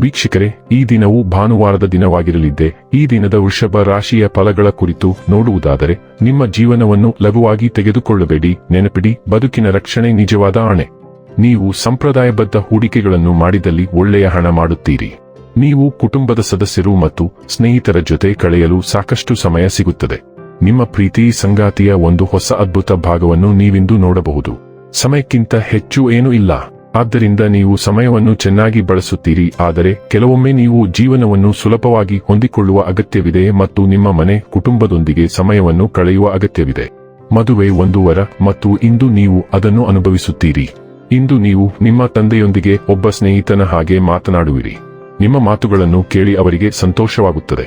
ವೀಕ್ಷಕರೇ, ಈ ದಿನವು ಭಾನುವಾರದ ದಿನವಾಗಿರಲಿದ್ದೆ, ಈ ದಿನದ ವೃಷಭ ರಾಶಿಯ ಫಲಗಳ ಕುರಿತು ನೋಡುವುದಾದರೆ, ನಿಮ್ಮ ಜೀವನವನ್ನು ಲಘುವಾಗಿ ತೆಗೆದುಕೊಳ್ಳಬೇಡಿ, ನೆನಪಿಡಿ, ಬದುಕಿನ ರಕ್ಷಣೆ ನಿಜವಾದ ಆಣೆ. ನೀವು ಸಂಪ್ರದಾಯಬದ್ಧ ಹೂಡಿಕೆಗಳನ್ನು ಮಾಡಿದಲ್ಲಿ ಒಳ್ಳೆಯ ಹಣ ಮಾಡುತ್ತೀರಿ. ನೀವು ಕುಟುಂಬದ ಸದಸ್ಯರು ಮತ್ತು ಸ್ನೇಹಿತರ ಜೊತೆ ಕಳೆಯಲು ಸಾಕಷ್ಟು ಸಮಯ ಸಿಗುತ್ತದೆ. ನಿಮ್ಮ ಪ್ರೀತಿ ಸಂಗಾತಿಯ ಒಂದು ಹೊಸ ಅದ್ಭುತ ಭಾಗವನ್ನು ನೀವಿಂದು ನೋಡಬಹುದು. ಸಮಯಕ್ಕಿಂತ ಹೆಚ್ಚು ಏನೂ ಇಲ್ಲ. ಆದ್ದರಿಂದ ನೀವು ಸಮಯವನ್ನು ಚೆನ್ನಾಗಿ ಬಳಸುತ್ತೀರಿ, ಆದರೆ ಕೆಲವೊಮ್ಮೆ ನೀವು ಜೀವನವನ್ನು ಸುಲಭವಾಗಿ ಹೊಂದಿಕೊಳ್ಳುವ ಅಗತ್ಯವಿದೆ ಮತ್ತು ನಿಮ್ಮ ಮನೆ, ಕುಟುಂಬದೊಂದಿಗೆ ಸಮಯವನ್ನು ಕಳೆಯುವ ಅಗತ್ಯವಿದೆ. ಮದುವೆ ಒಂದು ವರ ಮತ್ತು ಇಂದು ನೀವು ಅದನ್ನು ಅನುಭವಿಸುತ್ತೀರಿ. ಇಂದು ನೀವು ನಿಮ್ಮ ತಂದೆಯೊಂದಿಗೆ ಒಬ್ಬ ಸ್ನೇಹಿತನ ಹಾಗೆ ಮಾತನಾಡುವಿರಿ. ನಿಮ್ಮ ಮಾತುಗಳನ್ನು ಕೇಳಿ ಅವರಿಗೆ ಸಂತೋಷವಾಗುತ್ತದೆ.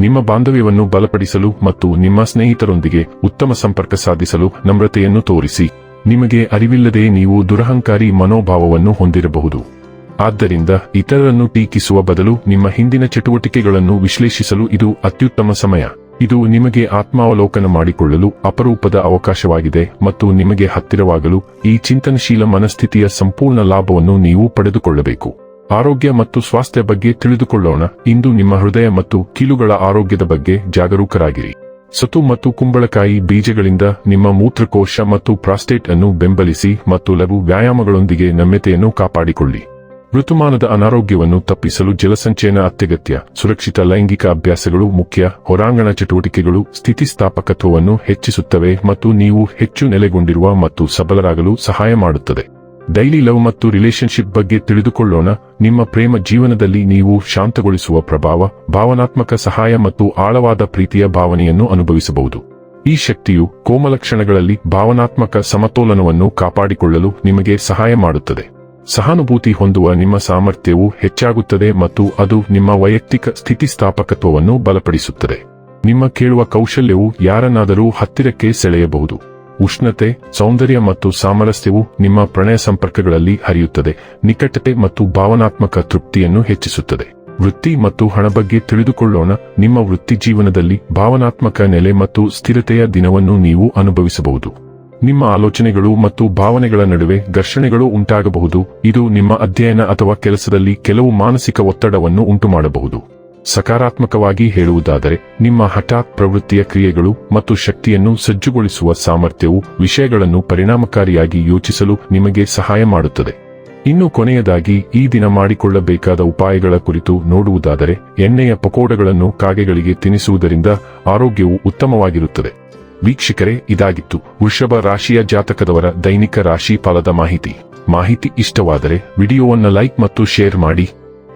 ನಿಮ್ಮ ಬಾಂಧವ್ಯವನ್ನು ಬಲಪಡಿಸಲು ಮತ್ತು ನಿಮ್ಮ ಸ್ನೇಹಿತರೊಂದಿಗೆ ಉತ್ತಮ ಸಂಪರ್ಕ ಸಾಧಿಸಲು ನಮ್ರತೆಯನ್ನು ತೋರಿಸಿ. ನಿಮಗೆ ಅರಿವಿಲ್ಲದೆ ನೀವು ದುರಹಂಕಾರಿ ಮನೋಭಾವವನ್ನು ಹೊಂದಿರಬಹುದು. ಆದ್ದರಿಂದ ಇತರರನ್ನು ಟೀಕಿಸುವ ಬದಲು ನಿಮ್ಮ ಹಿಂದಿನ ಚಟುವಟಿಕೆಗಳನ್ನು ವಿಶ್ಲೇಷಿಸಲು ಇದು ಅತ್ಯುತ್ತಮ ಸಮಯ. ಇದು ನಿಮಗೆ ಆತ್ಮಾವಲೋಕನ ಮಾಡಿಕೊಳ್ಳಲು ಅಪರೂಪದ ಅವಕಾಶವಾಗಿದೆ ಮತ್ತು ನಿಮಗೆ ಹತ್ತಿರವಾಗಲು ಈ ಚಿಂತನಶೀಲ ಮನಸ್ಥಿತಿಯ ಸಂಪೂರ್ಣ ಲಾಭವನ್ನು ನೀವು ಪಡೆದುಕೊಳ್ಳಬೇಕು. ಆರೋಗ್ಯ ಮತ್ತು ಸ್ವಾಸ್ಥ್ಯ ಬಗ್ಗೆ ತಿಳಿದುಕೊಳ್ಳೋಣ. ಇಂದು ನಿಮ್ಮ ಹೃದಯ ಮತ್ತು ಕೀಲುಗಳ ಆರೋಗ್ಯದ ಬಗ್ಗೆ ಜಾಗರೂಕರಾಗಿರಿ. ಸತು ಮತ್ತು ಕುಂಬಳಕಾಯಿ ಬೀಜಗಳಿಂದ ನಿಮ್ಮ ಮೂತ್ರಕೋಶ ಮತ್ತು ಪ್ರಾಸ್ಟೇಟ್ ಅನ್ನು ಬೆಂಬಲಿಸಿ ಮತ್ತು ಲಘು ವ್ಯಾಯಾಮಗಳೊಂದಿಗೆ ನಮ್ಯತೆಯನ್ನು ಕಾಪಾಡಿಕೊಳ್ಳಿ. ಋತುಮಾನದ ಅನಾರೋಗ್ಯವನ್ನು ತಪ್ಪಿಸಲು ಜಲಸಂಚಯನ ಅತ್ಯಗತ್ಯ, ಸುರಕ್ಷಿತ ಲೈಂಗಿಕ ಅಭ್ಯಾಸಗಳು ಮುಖ್ಯ, ಹೊರಾಂಗಣ ಚಟುವಟಿಕೆಗಳು ಸ್ಥಿತಿಸ್ಥಾಪಕತ್ವವನ್ನು ಹೆಚ್ಚಿಸುತ್ತವೆ ಮತ್ತು ನೀವು ಹೆಚ್ಚು ನೆಲೆಗೊಂಡಿರುವ ಮತ್ತು ಸಬಲರಾಗಲು ಸಹಾಯ ಮಾಡುತ್ತದೆ. ಡೈಲಿ ಲವ್ ಮತ್ತು ರಿಲೇಶನ್ಶಿಪ್ ಬಗ್ಗೆ ತಿಳಿದುಕೊಳ್ಳೋಣ. ನಿಮ್ಮ ಪ್ರೇಮ ಜೀವನದಲ್ಲಿ ನೀವು ಶಾಂತಗೊಳಿಸುವ ಪ್ರಭಾವ, ಭಾವನಾತ್ಮಕ ಸಹಾಯ ಮತ್ತು ಆಳವಾದ ಪ್ರೀತಿಯ ಭಾವನೆಯನ್ನು ಅನುಭವಿಸಬಹುದು. ಈ ಶಕ್ತಿಯು ಕೋಮಲ ಕ್ಷಣಗಳಲ್ಲಿ ಭಾವನಾತ್ಮಕ ಸಮತೋಲನವನ್ನು ಕಾಪಾಡಿಕೊಳ್ಳಲು ನಿಮಗೆ ಸಹಾಯ ಮಾಡುತ್ತದೆ. ಸಹಾನುಭೂತಿ ಹೊಂದುವ ನಿಮ್ಮ ಸಾಮರ್ಥ್ಯವು ಹೆಚ್ಚಾಗುತ್ತದೆ ಮತ್ತು ಅದು ನಿಮ್ಮ ವೈಯಕ್ತಿಕ ಸ್ಥಿತಿಸ್ಥಾಪಕತ್ವವನ್ನು ಬಲಪಡಿಸುತ್ತದೆ. ನಿಮ್ಮ ಕೇಳುವ ಕೌಶಲ್ಯವು ಯಾರನ್ನಾದರೂ ಹತ್ತಿರಕ್ಕೆ ಸೆಳೆಯಬಹುದು. ಉಷ್ಣತೆ, ಸೌಂದರ್ಯ ಮತ್ತು ಸಾಮರಸ್ಯವು ನಿಮ್ಮ ಪ್ರಣಯ ಸಂಪರ್ಕಗಳಲ್ಲಿ ಹರಿಯುತ್ತದೆ, ನಿಕಟತೆ ಮತ್ತು ಭಾವನಾತ್ಮಕ ತೃಪ್ತಿಯನ್ನು ಹೆಚ್ಚಿಸುತ್ತದೆ. ವೃತ್ತಿ ಮತ್ತು ಹಣ ಬಗ್ಗೆ ತಿಳಿದುಕೊಳ್ಳೋಣ, ನಿಮ್ಮ ವೃತ್ತಿ ಜೀವನದಲ್ಲಿ ಭಾವನಾತ್ಮಕ ನೆಲೆ ಮತ್ತು ಸ್ಥಿರತೆಯ ದಿನವನ್ನು ನೀವು ಅನುಭವಿಸಬಹುದು. ನಿಮ್ಮ ಆಲೋಚನೆಗಳು ಮತ್ತು ಭಾವನೆಗಳ ನಡುವೆ ಘರ್ಷಣೆಗಳು ಉಂಟಾಗಬಹುದು, ಇದು ನಿಮ್ಮ ಅಧ್ಯಯನ ಅಥವಾ ಕೆಲಸದಲ್ಲಿ ಕೆಲವು ಮಾನಸಿಕ ಒತ್ತಡವನ್ನು ಉಂಟುಮಾಡಬಹುದು. ಸಕಾರಾತ್ಮಕವಾಗಿ ಹೇಳುವುದಾದರೆ, ನಿಮ್ಮ ಹಠಾತ್ ಪ್ರವೃತ್ತಿಯ ಕ್ರಿಯೆಗಳು ಮತ್ತು ಶಕ್ತಿಯನ್ನು ಸಜ್ಜುಗೊಳಿಸುವ ಸಾಮರ್ಥ್ಯವು ವಿಷಯಗಳನ್ನು ಪರಿಣಾಮಕಾರಿಯಾಗಿ ಯೋಚಿಸಲು ನಿಮಗೆ ಸಹಾಯ ಮಾಡುತ್ತದೆ. ಇನ್ನು ಕೊನೆಯದಾಗಿ, ಈ ದಿನ ಮಾಡಿಕೊಳ್ಳಬೇಕಾದ ಉಪಾಯಗಳ ಕುರಿತು ನೋಡುವುದಾದರೆ, ಎಣ್ಣೆಯ ಪಕೋಡಗಳನ್ನು ಕಾಗೆಗಳಿಗೆ ತಿನ್ನಿಸುವುದರಿಂದ ಆರೋಗ್ಯವು ಉತ್ತಮವಾಗಿರುತ್ತದೆ. ವೀಕ್ಷಕರೇ, ಇದಾಗಿತ್ತು. ವೃಷಭ ರಾಶಿಯ ಜಾತಕದವರ ದೈನಿಕ ರಾಶಿ ಫಲದ ಮಾಹಿತಿ. ಮಾಹಿತಿ ಇಷ್ಟವಾದರೆ, ವಿಡಿಯೋವನ್ನು ಲೈಕ್ ಮತ್ತು ಶೇರ್ ಮಾಡಿ.